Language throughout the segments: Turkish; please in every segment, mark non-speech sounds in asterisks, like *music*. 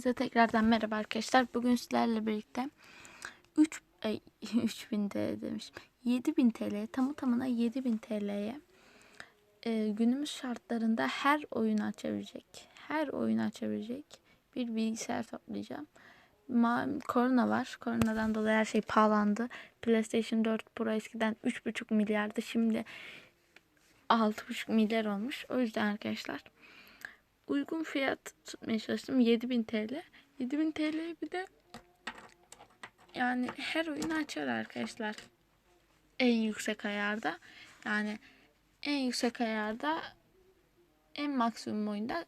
Hepinize tekrardan merhaba arkadaşlar. Bugün sizlerle birlikte 3 ay *laughs* 3000 TL demiş. 7000 TL tamı tamına 7000 TL'ye e, günümüz şartlarında her oyunu açabilecek, her oyunu açabilecek bir bilgisayar toplayacağım. Ma korona var. Koronadan dolayı her şey pahalandı. PlayStation 4 Pro eskiden 3,5 milyardı. Şimdi 6,5 milyar olmuş. O yüzden arkadaşlar uygun fiyat tutmaya çalıştım. 7000 TL. 7000 TL bir de yani her oyunu açar arkadaşlar. En yüksek ayarda. Yani en yüksek ayarda en maksimum oyunda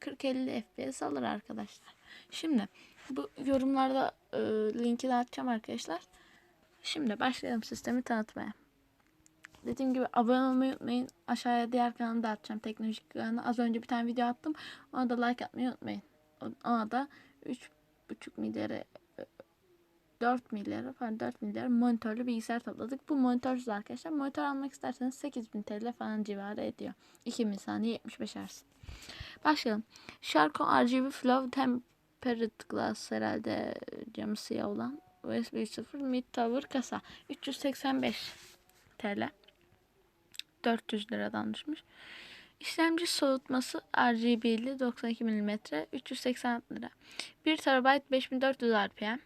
40-50 FPS alır arkadaşlar. Şimdi bu yorumlarda e, linki de atacağım arkadaşlar. Şimdi başlayalım sistemi tanıtmaya. Dediğim gibi abone olmayı unutmayın. Aşağıya diğer kanalımı da atacağım. Teknolojik kanalına. Az önce bir tane video attım. Ona da like atmayı unutmayın. Ona da 3,5 milyara 4 milyara pardon 4 milyar monitörlü bilgisayar topladık. Bu monitörcüz arkadaşlar. Monitör almak isterseniz 8000 TL falan civarı ediyor. 2000 saniye 75 Hz. Başlayalım. Sharko RGB Flow Tempered Glass herhalde camı siyah olan USB 0 mid tower kasa 385 TL. 400 liradan düşmüş. İşlemci soğutması RGB'li 92 mm 386 lira. 1 TB 5400 RPM.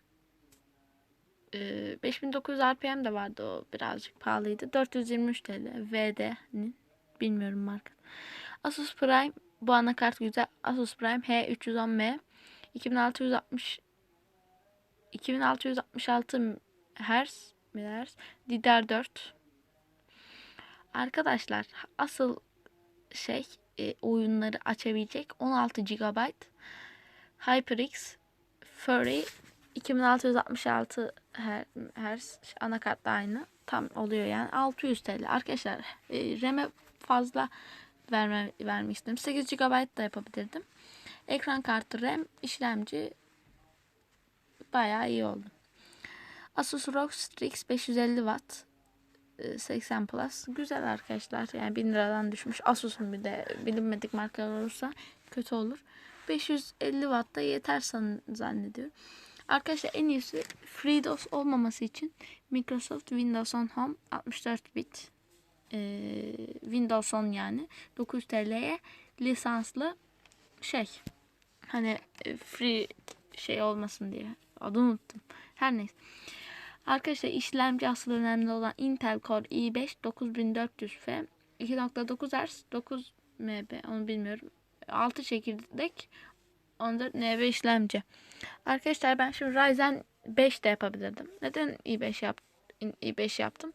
Ee, 5900 RPM de vardı o birazcık pahalıydı. 423 TL. VD'nin bilmiyorum marka. Asus Prime bu anakart güzel. Asus Prime H310M 2660 2666 Hz Hz DDR4 Arkadaşlar asıl şey e, oyunları açabilecek 16 GB HyperX Fury 2666 Hz anakart da aynı. Tam oluyor yani. 600 TL arkadaşlar e, RAM'e fazla verme, vermiştim 8 GB da yapabilirdim. Ekran kartı RAM işlemci bayağı iyi oldu. Asus ROG Strix 550 Watt 80 Plus. Güzel arkadaşlar. Yani 1000 liradan düşmüş. Asus'un bir de bilinmedik markalar olursa kötü olur. 550 Watt da yeter zannediyorum. Arkadaşlar en iyisi FreeDOS olmaması için Microsoft Windows 10 Home 64 bit ee, Windows 10 yani 900 TL'ye lisanslı şey hani free şey olmasın diye adını unuttum. Her neyse. Arkadaşlar işlemci asıl önemli olan Intel Core i5 9400F 2.9 Hz 9 MB onu bilmiyorum. 6 çekirdek 14 NB işlemci. Arkadaşlar ben şimdi Ryzen 5 de yapabilirdim. Neden i5 yap i5 yaptım?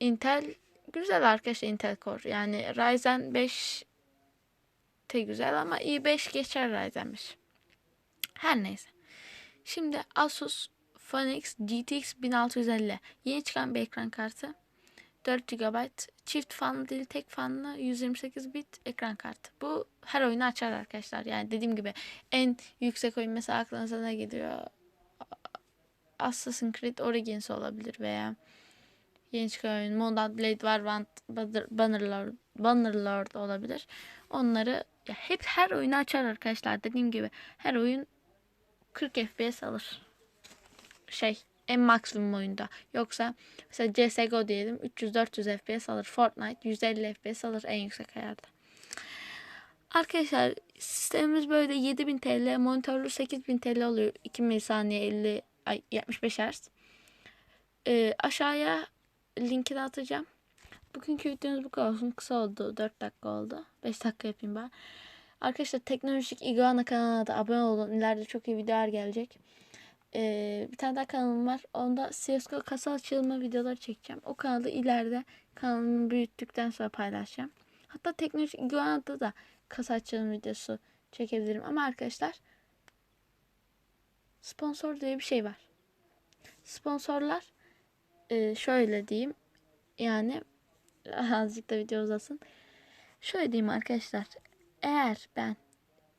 Intel güzel arkadaşlar Intel Core. Yani Ryzen 5 de güzel ama i5 geçer Ryzen 5. Her neyse. Şimdi Asus Phoenix GTX 1650 yeni çıkan bir ekran kartı. 4 GB çift fanlı değil tek fanlı 128 bit ekran kartı. Bu her oyunu açar arkadaşlar. Yani dediğim gibi en yüksek oyun mesela aklınıza ne geliyor? Assassin's Creed Origins olabilir veya yeni çıkan oyun Monad Blade Warband Bannerlord, Bannerlord olabilir. Onları ya hep her oyunu açar arkadaşlar. Dediğim gibi her oyun 40 FPS alır şey en maksimum oyunda. Yoksa mesela CSGO diyelim 300-400 FPS alır. Fortnite 150 FPS alır en yüksek ayarda. Arkadaşlar sistemimiz böyle 7000 TL, monitörlü 8000 TL oluyor. 2 milisaniye 50 ay 75 Hz. Ee, aşağıya linkini atacağım. Bugünkü videomuz bu kadar olsun. Kısa oldu. 4 dakika oldu. 5 dakika yapayım ben. Arkadaşlar teknolojik iguana kanalına da abone olun. İleride çok iyi videolar gelecek. Ee, bir tane daha kanalım var. Onda CSGO kasa açılma videoları çekeceğim. O kanalı ileride kanalımı büyüttükten sonra paylaşacağım. Hatta teknolojik iguanada da kasa açılma videosu çekebilirim. Ama arkadaşlar sponsor diye bir şey var. Sponsorlar e, şöyle diyeyim. Yani *laughs* azıcık da video uzasın. Şöyle diyeyim arkadaşlar. Eğer ben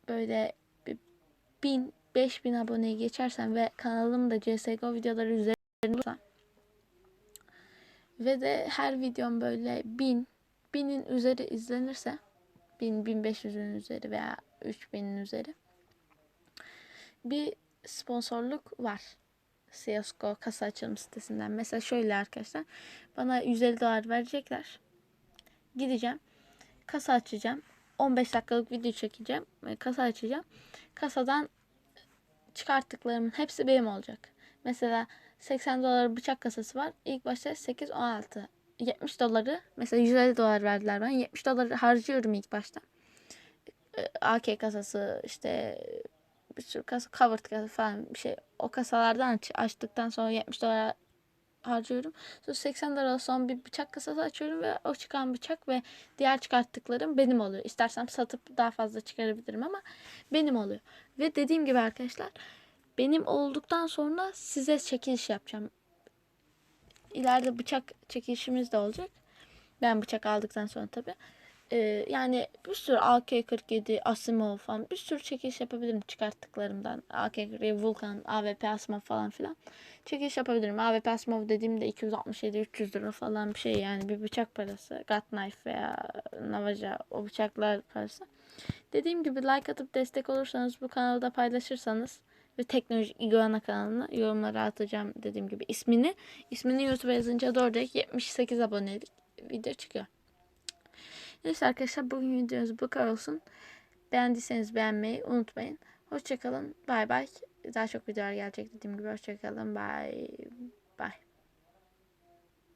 böyle bin 5000 aboneyi geçersem ve kanalımda CSGO videoları üzerinde olursa ve de her videom böyle 1000 1000'in üzeri izlenirse 1000 1500'ün üzeri veya 3000'in üzeri bir sponsorluk var. CSGO kasa açılım sitesinden. Mesela şöyle arkadaşlar. Bana 150 dolar verecekler. Gideceğim. Kasa açacağım. 15 dakikalık video çekeceğim. Kasa açacağım. Kasadan çıkarttıklarımın hepsi benim olacak. Mesela 80 dolar bıçak kasası var. İlk başta 8 16 70 doları mesela 150 dolar verdiler ben. 70 doları harcıyorum ilk başta. Ee, AK kasası işte bir sürü kasa covered kasa falan bir şey o kasalardan aç- açtıktan sonra 70 dolar harcıyorum. Sonra 80 dolar son bir bıçak kasası açıyorum ve o çıkan bıçak ve diğer çıkarttıklarım benim oluyor. İstersem satıp daha fazla çıkarabilirim ama benim oluyor. Ve dediğim gibi arkadaşlar benim olduktan sonra size çekiliş yapacağım. İleride bıçak çekilişimiz de olacak. Ben bıçak aldıktan sonra tabii. Ee, yani bir sürü AK-47, Asimov falan bir sürü çekiliş yapabilirim çıkarttıklarımdan. AK-47, Vulkan, AWP Asimov falan filan. Çekiliş yapabilirim. AWP Asimov dediğimde 267-300 lira falan bir şey yani bir bıçak parası. Gut Knife veya Navaja o bıçaklar parası. Dediğim gibi like atıp destek olursanız bu kanalda paylaşırsanız ve teknoloji iguana kanalına yorumlara atacağım dediğim gibi ismini. İsmini YouTube'a yazınca doğru direkt 78 abonelik video çıkıyor. Neyse arkadaşlar bugün videomuz bu kadar olsun. Beğendiyseniz beğenmeyi unutmayın. Hoşçakalın. Bay bay. Daha çok videolar gelecek dediğim gibi. Hoşçakalın. Bye.